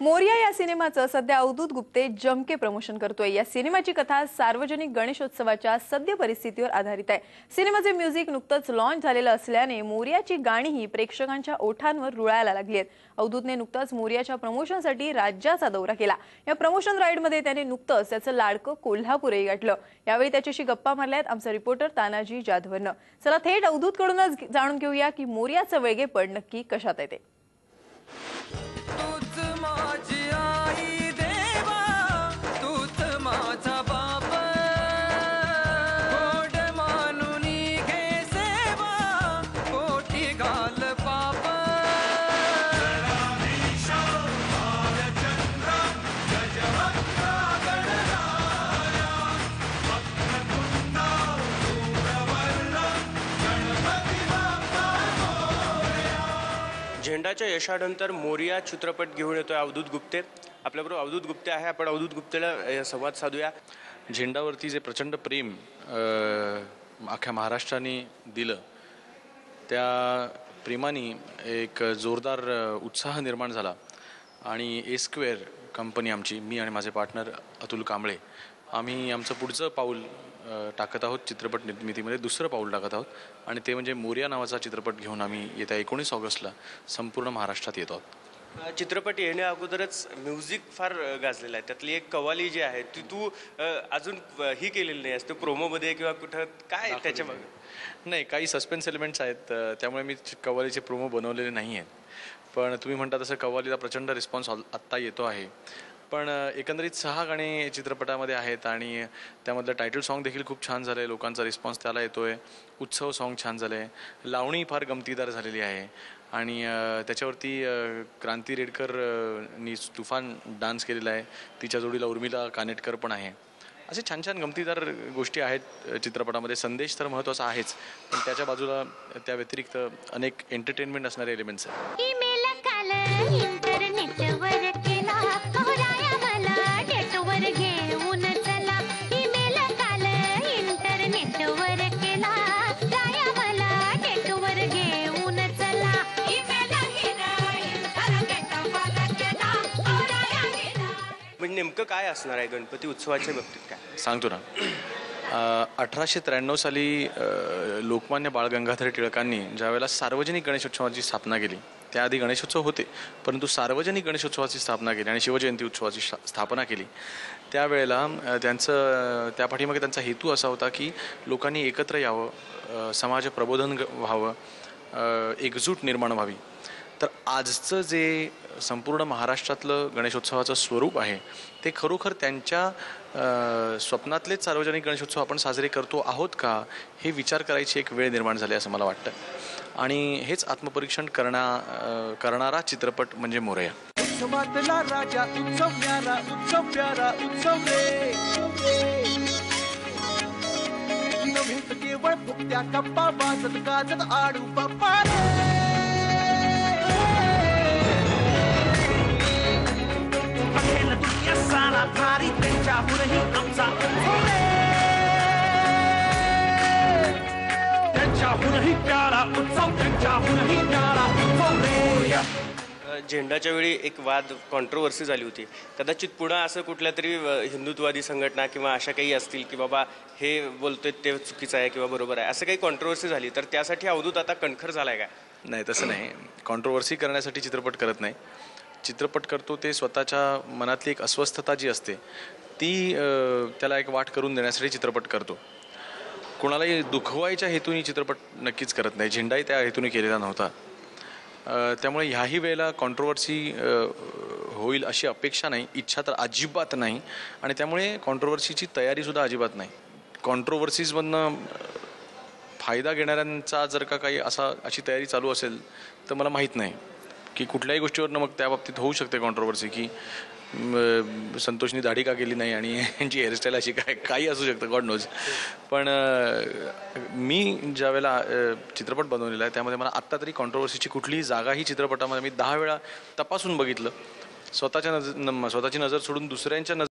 मोरिया या सिनेमाचं सध्या अवधूत गुप्ते जमके प्रमोशन करतोय. या सिनेमाची कथा सार्वजनिक गणेशोत्सवाच्या सद्य परिस्थितीवर आधारित आहे. सिनेमाचे म्युझिक नुकतंच लॉन्च झालेलं असल्याने मोरियाची गाणीही प्रेक्षकांच्या ओठांवर रुळायला लागली आहेत. अवधूतने नुकताच मोरियाच्या प्रमोशनसाठी राज्याचा दौरा केला. या प्रमोशन राईडमध्ये त्याने नुकतंच त्याचं लाडकं कोल्हापूरही गाठलं. यावेळी त्याच्याशी गप्पा मारल्यात आमचा रिपोर्टर तानाजी जाधवनं. चला थेट अवधूतकडूनच जाणून घेऊया की मोरियाचं वेगळेपण नक्की कशात येते झेंडाच्या यशानंतर मोरिया चित्रपट घेऊन येतोय अवधूत गुप्ते. आपल्याबरोबर अवधूत गुप्ते आहे. आपण अवधूत गुप्तेला संवाद साधूया. झेंडावरती जे प्रचंड प्रेम अख्ख्या महाराष्ट्राने दिलं त्या प्रेमाने एक जोरदार उत्साह निर्माण झाला. आणि ए स्क्वेअर कंपनी आमची मी आणि माझे पार्टनर अतुल कांबळे आम्ही आमचं पुढचं पाऊल टाकत आहोत चित्रपट निर्मितीमध्ये दुसरं पाऊल टाकत आहोत. आणि ते म्हणजे मोरिया नावाचा चित्रपट घेऊन आम्ही येत्या एकोणीस ऑगस्टला संपूर्ण महाराष्ट्रात येतो आहोत. चित्रपट येण्या अगोदरच म्युझिक फार गाजलेलं आहे. त्यातली एक कवाली जी आहे ती तू अजून ही केलेली नाही असते प्रोमोमध्ये किंवा कुठं काय त्याच्या नाही काही सस्पेन्स एलिमेंट्स आहेत त्यामुळे मी च- कव्वालीचे प्रोमो बनवलेले नाही आहेत. पण तुम्ही म्हणता तसं कव्वालीला प्रचंड रिस्पॉन्स आत्ता येतो आहे. पण एकंदरीत सहा गाणी चित्रपटामध्ये आहेत आणि त्यामधलं टायटल सॉन्ग देखील खूप छान झालं आहे लोकांचा रिस्पॉन्स त्याला येतो आहे उत्सव सॉन्ग छान झालं आहे लावणी फार गमतीदार झालेली आहे. आणि त्याच्यावरती क्रांती रेडकर नी तुफान डान्स केलेला आहे. तिच्या जोडीला उर्मिला कानेटकर पण आहे. असे छान छान गमतीदार गोष्टी आहेत चित्रपटामध्ये. संदेश तर महत्त्वाचा आहेच. पण त्याच्या बाजूला त्या व्यतिरिक्त अनेक एंटरटेनमेंट असणारे एलिमेंट्स आहेत. नेमकं काय असणार आहे गणपती उत्सवाच्या बाबतीत काय? सांगतो ना. अठराशे त्र्याण्णव साली लोकमान्य बाळ गंगाधर टिळकांनी ज्यावेळेला सार्वजनिक गणेशोत्सवाची स्थापना केली त्याआधी गणेशोत्सव होते परंतु सार्वजनिक गणेशोत्सवाची स्थापना केली आणि शिवजयंती उत्सवाची स्थापना केली. त्यावेळेला त्यांचं त्या पाठीमागे त्यांचा हेतू असा होता की लोकांनी एकत्र यावं समाज प्रबोधन ग- व्हावं एकजूट निर्माण व्हावी. तर आजचं जे संपूर्ण महाराष्ट्रातलं गणेशोत्सवाचं स्वरूप आहे ते खरोखर त्यांच्या स्वप्नातलेच सार्वजनिक गणेशोत्सव आपण साजरे करतो आहोत का हे विचार करायची एक वेळ निर्माण झाली असं मला वाटतं. आणि हेच आत्मपरीक्षण करणा करणारा चित्रपट म्हणजे मोरया. राजा उत्सव प्यारा उत्सव प्यारा उत्सव केवळ फुकत्या गप्पा वाजत गाजत आडू बाप्पा रे. भारी त्यांच्याहूनही आमचा. त्यांच्याहूनही प्यारा उत्सव त्यांच्याहूनही प्यारा उत्सव झेंडाच्या वेळी एक वाद कॉन्ट्रोवर्सी झाली होती. कदाचित पुन्हा असं कुठल्या तरी अ, हिंदुत्वादी संघटना किंवा अशा काही असतील की बाबा हे बोलतोय ते चुकीचं आहे किंवा बरोबर आहे. असं काही कॉन्ट्रोवर्सी झाली तर त्यासाठी अवधूत आता कणखर झालाय काय? नाही तसं नाही. कॉन्ट्रोवर्सी करण्यासाठी चित्रपट करत नाही. चित्रपट करतो ते स्वतःच्या मनातली एक अस्वस्थता जी असते ती त्याला एक वाट करून देण्यासाठी चित्रपट करतो. कोणालाही दुखवायच्या हेतूने चित्रपट नक्कीच करत नाही. झेंडाही त्या हेतूने केलेला नव्हता. त्यामुळे ह्याही वेळेला कॉन्ट्रोवर्सी होईल अशी अपेक्षा नाही. इच्छा तर अजिबात नाही. आणि त्यामुळे कॉन्ट्रोवर्सीची तयारीसुद्धा अजिबात नाही. कॉन्ट्रोवर्सीजमधनं फायदा घेणाऱ्यांचा जर का काही असा अशी तयारी चालू असेल तर मला माहीत नाही. की कुठल्याही गोष्टीवरनं मग त्या बाबतीत होऊ शकते कॉन्ट्रोवर्सी की संतोषनी दाढी का केली नाही आणि यांची हेअरस्टाईल अशी काय काही असू शकतं गॉड नोज पण मी ज्या वेळेला चित्रपट बनवलेला आहे त्यामध्ये मला आत्ता तरी कॉन्ट्रोवर्सीची कुठलीही जागा ही चित्रपटामध्ये मी दहा वेळा तपासून बघितलं. स्वतःच्या नजर स्वतःची नजर सोडून दुसऱ्यांच्या नजर